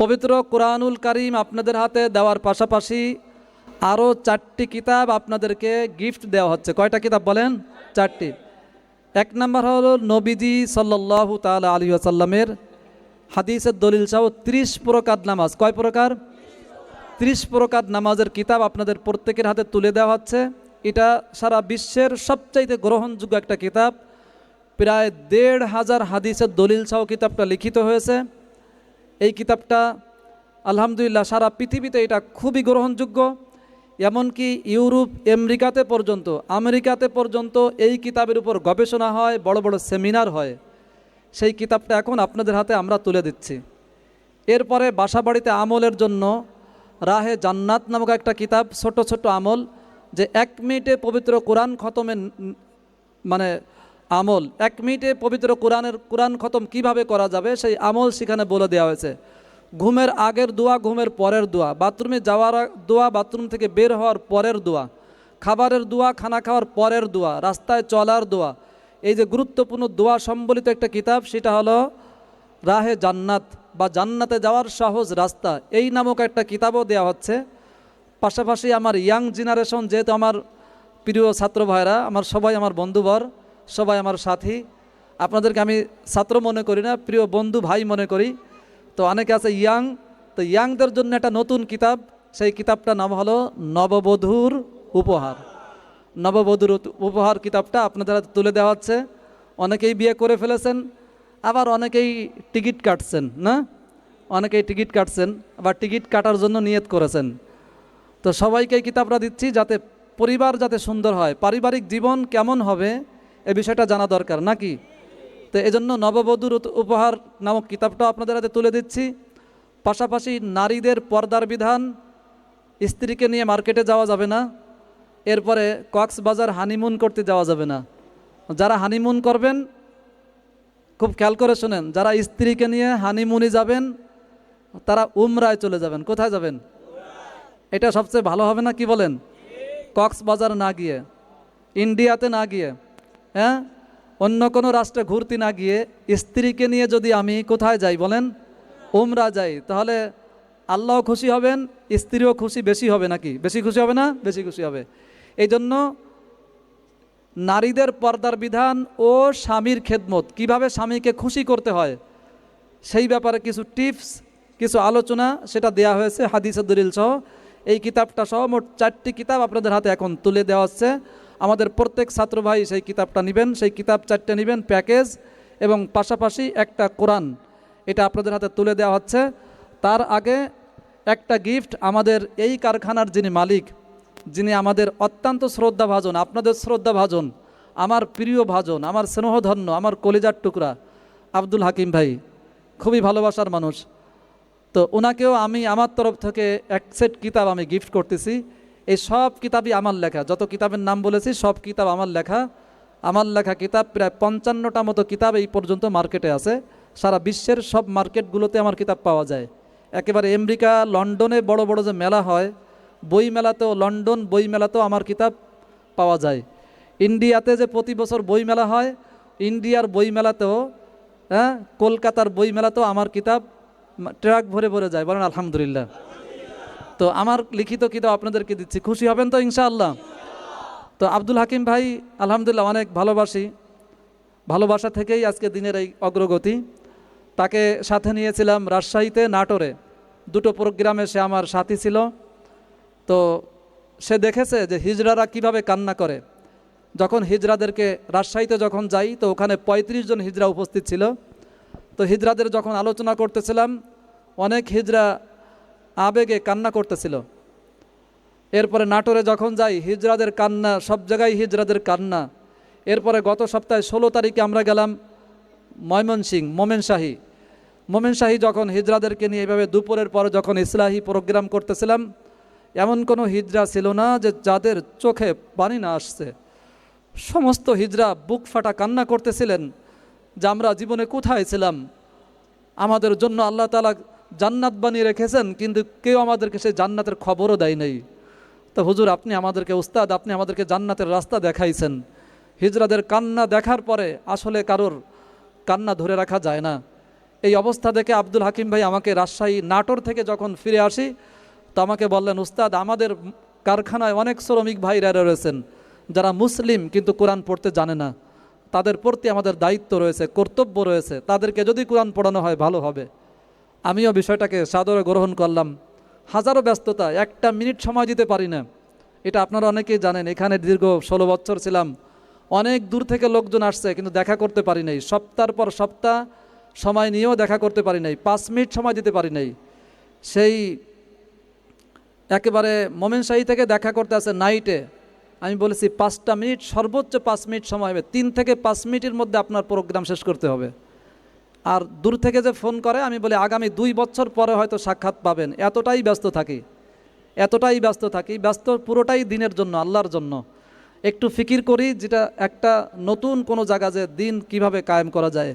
পবিত্র কোরআনুল কারিম আপনাদের হাতে দেওয়ার পাশাপাশি আরও চারটি কিতাব আপনাদেরকে গিফট দেওয়া হচ্ছে। কয়টা কিতাব বলেন? চারটি। এক নম্বর হলো নবীজি সাল্লাহ তালা আলী আসাল্লামের হাদিসের দলিল সহ ত্রিশ প্রকার নামাজ। কয় প্রকার? ত্রিশ প্রকার নামাজের কিতাব আপনাদের প্রত্যেকের হাতে তুলে দেওয়া হচ্ছে। এটা সারা বিশ্বের সবচাইতে গ্রহণযোগ্য একটা কিতাব। প্রায় দেড় হাজার হাদিসের দলিল সহ কিতাবটা লিখিত হয়েছে। এই কিতাবটা, আলহামদুলিল্লাহ সারা পৃথিবীতে এটা খুবই গ্রহণযোগ্য। এমনকি ইউরোপ, আমেরিকাতে পর্যন্ত আমেরিকাতে পর্যন্ত এই কিতাবের উপর গবেষণা হয়, বড় বড় সেমিনার হয়। সেই কিতাবটা এখন আপনাদের হাতে আমরা তুলে দিচ্ছি। এরপরে বাসাবাড়িতে আমলের জন্য রাহে জান্নাত নামক একটা কিতাব, ছোট ছোট আমল, যে এক মিনিটে পবিত্র কোরআন খতমের ন- মানে আমল। এক মিনিটে পবিত্র কোরআনের, কোরআন খতম কীভাবে করা যাবে সেই আমল সেখানে বলে দেওয়া হয়েছে। ঘুমের আগের দোয়া, ঘুমের পরের দোয়া। বাথরুমে যাওয়ার দোয়া বাথরুম থেকে বের হওয়ার পরের দোয়া। খাবারের দোয়া, খানা খাওয়ার পরের দোয়া, রাস্তায় চলার দোয়া। এই যে গুরুত্বপূর্ণ দোয়া সম্বলিত একটা কিতাব, সেটা হলো রাহে জান্নাত বা জান্নাতে যাওয়ার সহজ রাস্তা। এই নামক একটা কিতাবও দেওয়া হচ্ছে। পাশাপাশি আমার ইয়াং জেনারেশন, যেহেতু আমার প্রিয় ছাত্র ভাইরা আমার সবাই আমার বন্ধুবর সবাই আমার সাথী। আপনাদেরকে আমি ছাত্র মনে করি না, প্রিয় বন্ধু ভাই মনে করি। তো অনেকে আছে ইয়াং, তো ইয়াংদের জন্য একটা নতুন কিতাব, সেই কিতাবটার নাম হলো নববধূর উপহার। নববধূর উপহার কিতাবটা আপনাদের তুলে দেওয়া হচ্ছে। অনেকেই বিয়ে করে ফেলেছেন, আবার অনেকেই টিকিট কাটছেন, না? অনেকেই টিকিট কাটছেন, আবার টিকিট কাটার জন্য নিয়ত করেছেন। তো সবাইকে এই কিতাবটা দিচ্ছি যাতে পরিবার যাতে সুন্দর হয়, পারিবারিক জীবন কেমন হবে এ বিষয়টা জানা দরকার, নাকি? তো এজন্য নববধূর উপহার নামক কিতাবটাও আপনাদের হাতে তুলে দিচ্ছি। পাশাপাশি নারীদের পর্দার বিধান, স্ত্রীকে নিয়ে মার্কেটে যাওয়া যাবে না, এরপরে কক্সবাজার হানিমুন করতে যাওয়া যাবে না। যারা হানিমুন করবেন, খুব খেয়াল করে শোনেন, যারা স্ত্রীকে নিয়ে হানিমুনি যাবেন, তারা উমরায় চলে যাবেন। কোথায় যাবেন? এটা সবচেয়ে ভালো হবে না কি বলেন? কক্সবাজার না গিয়ে, ইন্ডিয়াতে না গিয়ে। হ্যাঁ? অন্য কোনো রাষ্ট্রে ঘুরতে না গিয়ে স্ত্রীকে নিয়ে যদি আমি কোথায় যাই বলেন? উমরা যাই। তাহলে আল্লাহ খুশি হবেন, স্ত্রীও খুশি, বেশি হবে নাকি? বেশি খুশি হবে না? বেশি খুশি হবে। এই জন্য নারীদের পর্দার বিধান ও স্বামীর খেদমত, কীভাবে স্বামীকে খুশি করতে হয়, সেই ব্যাপারে কিছু টিপস, কিছু আলোচনা সেটা দেয়া হয়েছে, হাদিসের সহ। এই কিতাবটা সহ মোট চারটি কিতাব আপনাদের হাতে এখন তুলে দেওয়া হচ্ছে। আমাদের প্রত্যেক ছাত্র ভাই সেই কিতাবটা নেবেন, সেই কিতাব চারটে নেবেন, প্যাকেজ এবং পাশাপাশি একটা কোরআন। এটা আপনাদের হাতে তুলে দেওয়া হচ্ছে। তার আগে একটা গিফট আমাদের এই কারখানার যিনি মালিক, যিনি আমাদের অত্যন্ত শ্রদ্ধা ভাজন আপনাদের শ্রদ্ধা ভাজন আমার প্রিয় ভাজন, আমার স্নেহধন্য, আমার কলিজার টুকরা, আব্দুল হাকিম ভাই। খুবই ভালোবাসার মানুষ। তো ওনাকেও আমি আমার তরফ থেকে এক সেট কিতাব আমি গিফট করতেছি। এই সব কিতাবই আমার লেখা। যত কিতাবের নাম বলেছি, সব কিতাব আমার লেখা। আমার লেখা কিতাব প্রায় পঞ্চান্নটা মতো কিতাব এই পর্যন্ত মার্কেটে আছে। সারা বিশ্বের সব মার্কেটগুলোতে আমার কিতাব পাওয়া যায়। একেবারে আমেরিকা, লন্ডনে বড় বড় যে মেলা হয় বই মেলাতেও লন্ডন বই মেলাতেও আমার কিতাব পাওয়া যায়। ইন্ডিয়াতে যে প্রতি বছর বই মেলা হয়, ইন্ডিয়ার বই মেলাতেও হ্যাঁ কলকাতার বই মেলাতেও আমার কিতাব ট্রাক ভরে ভরে যায়, বলেন আলহামদুলিল্লাহ। তো আমার লিখিত কিতাব আপনাদেরকে দিচ্ছি, খুশি হবেন তো ইনশাআল্লাহ? তো আব্দুল হাকিম ভাই, আলহামদুলিল্লাহ, অনেক ভালোবাসি। ভালোবাসা থেকেই আজকে দিনের এই অগ্রগতি। তাকে সাথে নিয়েছিলাম রাজশাহীতে নাটোরে। দুটো প্রোগ্রামে সে আমার সাথী ছিল। তো সে দেখেছে যে হিজড়ারা কীভাবে কান্না করে। যখন হিজড়াদেরকে রাজশাহীতে যখন যাই, তো ওখানে ৩৫ জন হিজড়া উপস্থিত ছিল। তো হিজরাদের যখন আলোচনা করতেছিলাম, অনেক হিজরা আবেগে কান্না করতেছিল। এরপরে নাটোরে যখন যাই, হিজরাদের কান্না, সব জায়গায় হিজরাদের কান্না। এরপরে গত সপ্তাহে ষোলো তারিখে আমরা গেলাম ময়মনসিং মোমেনশাহী। মোমেনশাহী যখন হিজরাদেরকে নিয়ে এভাবে দুপুরের পরে যখন ইসলাহি প্রোগ্রাম করতেছিলাম, এমন কোনো হিজরা ছিল না যে যাদের চোখে পানি না আসছে। সমস্ত হিজরা বুক ফাটা কান্না করতেছিলেন। যে আমরা জীবনে কোথায় ছিলাম? আমাদের জন্য আল্লাহ তালা জান্নাত বানিয়ে রেখেছেন, কিন্তু কেউ আমাদেরকে সে জান্নাতের খবরও দেয় নাই। তো হুজুর, আপনি আমাদেরকে উস্তাদ, আপনি আমাদেরকে জান্নাতের রাস্তা দেখাইছেন। হিজরাদের কান্না দেখার পরে আসলে কারোর কান্না ধরে রাখা যায় না। এই অবস্থা দেখে আব্দুল হাকিম ভাই আমাকে রাজশাহী নাটোর থেকে যখন ফিরে আসি, তো আমাকে বললেন, উস্তাদ, আমাদের কারখানায় অনেক শ্রমিক ভাইরা রয়েছেন, যারা মুসলিম কিন্তু কোরআন পড়তে জানে না। তাদের প্রতি আমাদের দায়িত্ব রয়েছে, কর্তব্য রয়েছে। তাদেরকে যদি কোরআন পড়ানো হয়, ভালো হবে। আমিও বিষয়টাকে সাদরে গ্রহণ করলাম। হাজারো ব্যস্ততা, একটা মিনিট সময় দিতে পারি না। এটা আপনারা অনেকেই জানেন, এখানে দীর্ঘ ষোলো বছর ছিলাম। অনেক দূর থেকে লোকজন আসছে, কিন্তু দেখা করতে পারি নাই। সপ্তাহ পর সপ্তাহ সময় নিয়েও দেখা করতে পারি নাই। পাঁচ মিনিট সময় দিতে পারি নাই। সেই একেবারে মোমেনশাহী থেকে দেখা করতে আছে নাইটে আমি বলেছি পাঁচটা মিনিট, সর্বোচ্চ পাঁচ মিনিট সময় হবে। তিন থেকে পাঁচ মিনিটের মধ্যে আপনার প্রোগ্রাম শেষ করতে হবে। আর দূর থেকে যে ফোন করে, আমি বলি আগামী দুই বছর পরে হয়তো সাক্ষাৎ পাবেন। এতটাই ব্যস্ত থাকি। এতটাই ব্যস্ত থাকি। ব্যস্ত পুরোটাই দিনের জন্য, আল্লাহর জন্য। একটু ফিকির করি, যেটা একটা নতুন কোনো জায়গা যে দিন কীভাবে কায়েম করা যায়।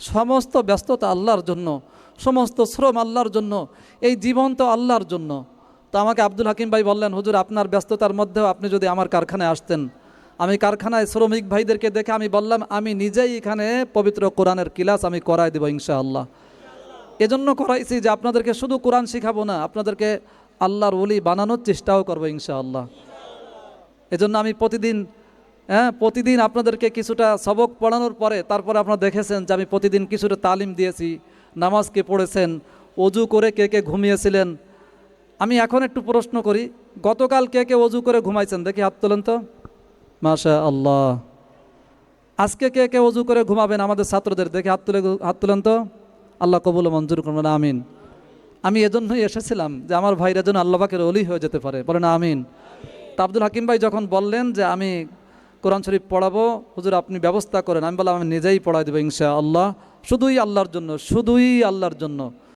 সমস্ত ব্যস্ততা আল্লাহর জন্য, সমস্ত শ্রম আল্লাহর জন্য, এই জীবন তো আল্লাহর জন্য। তো আমাকে আব্দুল হাকিম ভাই বললেন, হুজুর, আপনার ব্যস্ততার মধ্যেও আপনি যদি আমার কারখানায় আসতেন। আমি কারখানায় শ্রমিক ভাইদেরকে দেখে আমি বললাম, আমি নিজেই এখানে পবিত্র কোরআনের ক্লাস আমি করাই দেবো ইনশাআল্লাহ। এজন্য করাইছি যে আপনাদেরকে শুধু কোরআন শিখাবো না, আপনাদেরকে আল্লাহর ওলি বানানোর চেষ্টাও করব ইনশাআল্লাহ। এজন্য আমি প্রতিদিন হ্যাঁ প্রতিদিন আপনাদেরকে কিছুটা সবক পড়ানোর পরে তারপরে আপনারা দেখেছেন যে আমি প্রতিদিন কিছুটা তালিম দিয়েছি, নামাজকে পড়েছেন, অজু করে কে কে ঘুমিয়েছিলেন আমি এখন একটু প্রশ্ন করি, গতকাল কে কে অজু করে ঘুমাইছেন? দেখি হাত তোলেন তো। মাশা আল্লাহ আজকে কে কে অজু করে ঘুমাবেন আমাদের ছাত্রদের? দেখে হাত তুলে হাত তুলেন তো। আল্লাহ কবুল মঞ্জুর করবেন আমিন। আমি এজন্যই এসেছিলাম যে আমার ভাইরা যেন আল্লাহ পাকের অলি হয়ে যেতে পারে। বলেন আমিন। তা আব্দুল হাকিম ভাই যখন বললেন যে আমি কোরআন শরীফ পড়াবো, হুজুর আপনি ব্যবস্থা করেন। আমি বললাম, আমি নিজেই পড়াই দেবো ইনশা আল্লাহ শুধুই আল্লাহর জন্য, শুধুই আল্লাহর জন্য।